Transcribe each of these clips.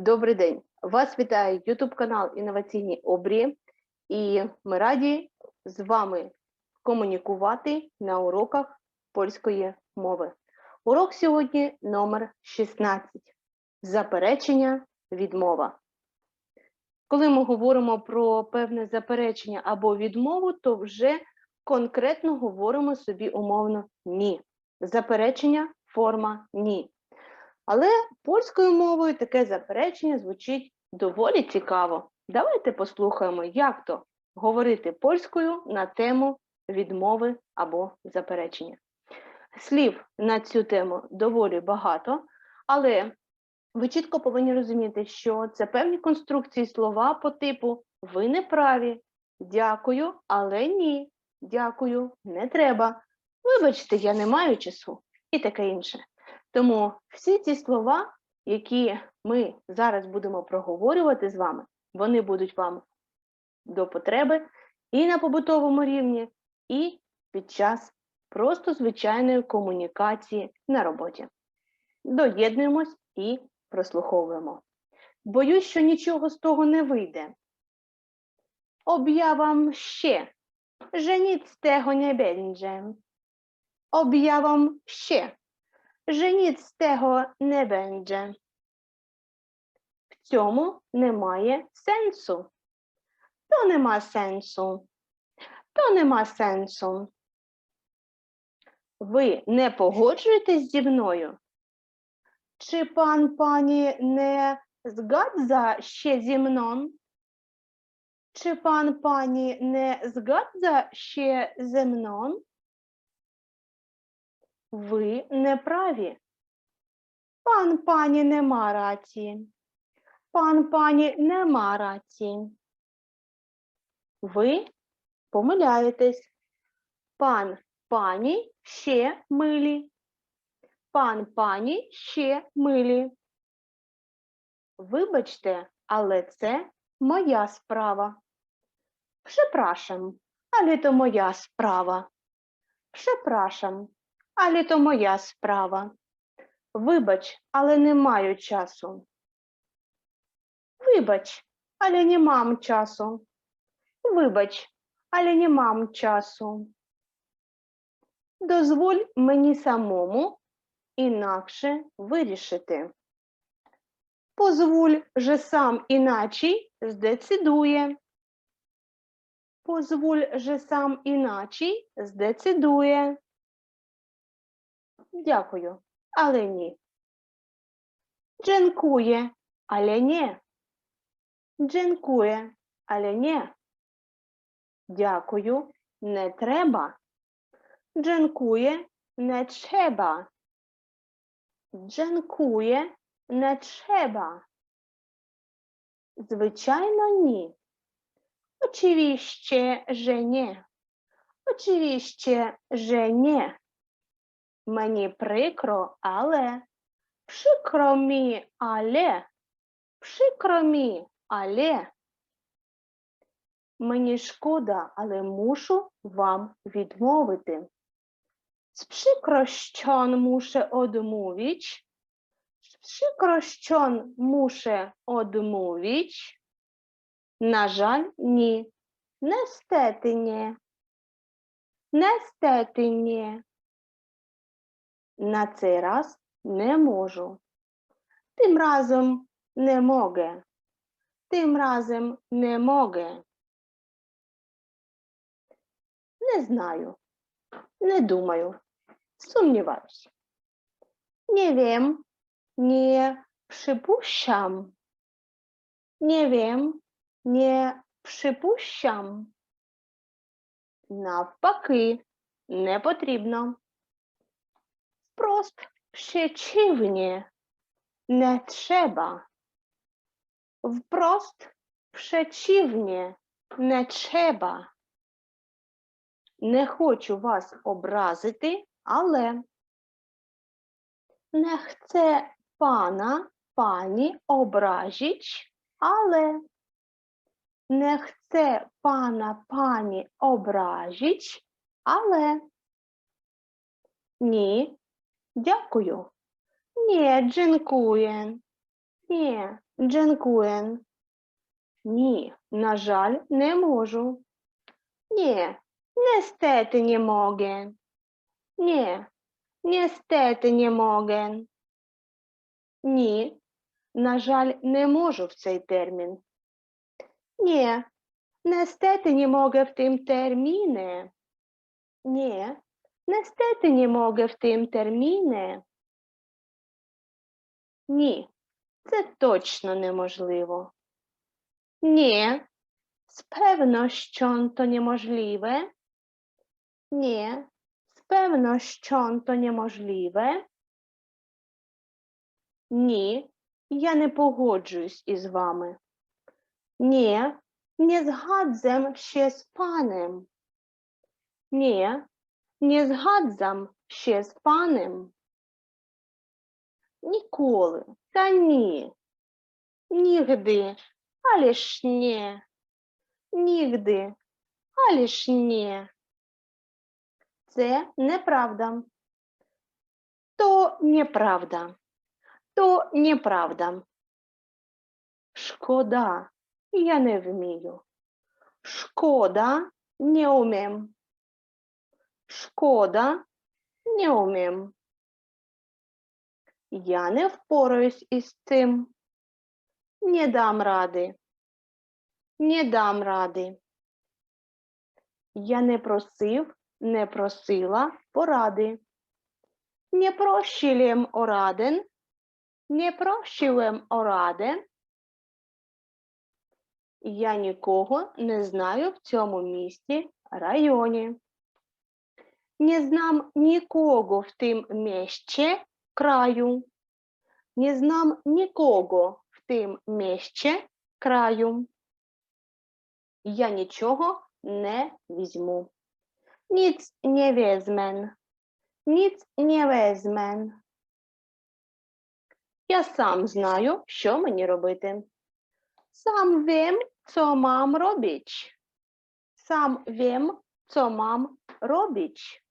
Добрий день! Вас вітає YouTube канал Інноваційні обрії, і ми раді з вами комунікувати на уроках польської мови. Урок сьогодні номер 16. Заперечення, відмова. Коли ми говоримо про певне заперечення або відмову, то вже конкретно говоримо собі умовно ні. Заперечення форма ні. Але польською мовою таке заперечення звучить доволі цікаво. Давайте послухаємо, як то говорити польською на тему відмови або заперечення. Слів на цю тему доволі багато, але ви чітко повинні розуміти, що це певні конструкції слова по типу ви не праві, дякую, але ні, дякую, не треба. Вибачте, я не маю часу і таке інше. Тому всі ці слова, які ми зараз будемо проговорювати з вами, вони будуть вам до потреби і на побутовому рівні, і під час просто звичайної комунікації на роботі. Доєднуємось і прослуховуємо. Боюсь, що нічого з того не вийде. Об'явам ще. Tego не będzie. Об'явам ще że nic з tego не będzie. В цьому немає сенсу. То нема сенсу. То нема сенсу. Ви не погоджуєтесь зі мною? Чи пан пані не згадza ще зі мною? Чи пан пані не згадza ще зі мною? Ви не праві. Пан пані нема рації. Пан пані нема рації. Ви помиляєтесь. Пан пані ще милі. Пан пані ще милі. Вибачте, але це моя справа. Прzepraszam, але то моя справа. Przepraszam, але то моя справа. Вибач, але не маю часу. Вибач, але не мам часу. Вибач, але не мам часу. Дозволь мені самому інакше вирішити. Позволь же сам іначе здецидує. Позволь же сам іначе здецидує. Дякую, але ні. Дзенкує, але ні. Дзенкує, але ні. Дякую, не треба. Дзенкує, не треба. Дзенкує, не треба. Звичайно, ні. Oczywiście, że nie. Oczywiście, że nie. Мені прикро, але. Прикро мі, але. Прикро мі, але. Мені шкода, але мушу вам відмовити. Муszę odmówić. Z przykrością muszę odmówić. На жаль, ні. Нестети ні. На цей раз не можу. Тим разом не mogę. Тим разом не mogę. Не знаю. Не думаю. Сумніваюся. Nie wiem. Nie przypuszczam. Nie wiem. Nie przypuszczam. Навпаки, не потрібно. Wprost przeciwnie, nie trzeba. Wprost przeciwnie, не trzeba. Не хочу вас образити, але не chcę pana, pani obrazić, ale не chcę pana, pani obrazić, ale ні, Дякую. Ні, дзінкує. Ні, дзенкуєн. Ні, на жаль, не можу. Ні, niestety nie mogę. Ні, niestety nie mogę. Ні, на жаль, не можу в цей термін. Ні, niestety nie mogę w tym terminie. Ні, niestety nie mogę w tym terminie. Ні, це точно неможливо. Ні, з певнощą to niemożliwe. Ні, з певнощą to niemożliwe. Ні, я не погоджуюсь із вами. Ні, не згадзам ще з паnem. Ні, не згадзам ще з паnem. Ніколи. Та ні. Нігди. Але ж ні. Нігди. Але ж ні. Це неправда. То неправда. То неправда. Шкода. Я не вмію. Шкода, не умім. Шкода, не умім. Я не впораюсь із цим. Не дам ради. Не дам ради. Я не просив, не просила поради. Не прощилем ораден, не прощилем ораден. Я нікого не знаю в цьому місті, районі. Не знам нікого в тим місці, краю. Не знам нікого в тим місці, краю. Я нічого не візьму. Ніц не візьмен. Ніц не візьмен. Я сам знаю, що мені робити. Сам вім, co мам робіч. Сам вім, co мам робіч.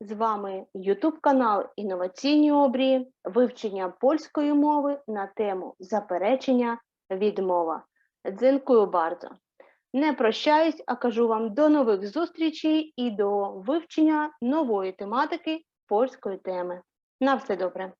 З вами YouTube канал Інноваційні обрії, вивчення польської мови на тему заперечення відмова. Дзинкую bardzo. Не прощаюсь, а кажу вам до нових зустрічей і до вивчення нової тематики польської теми. На все добре.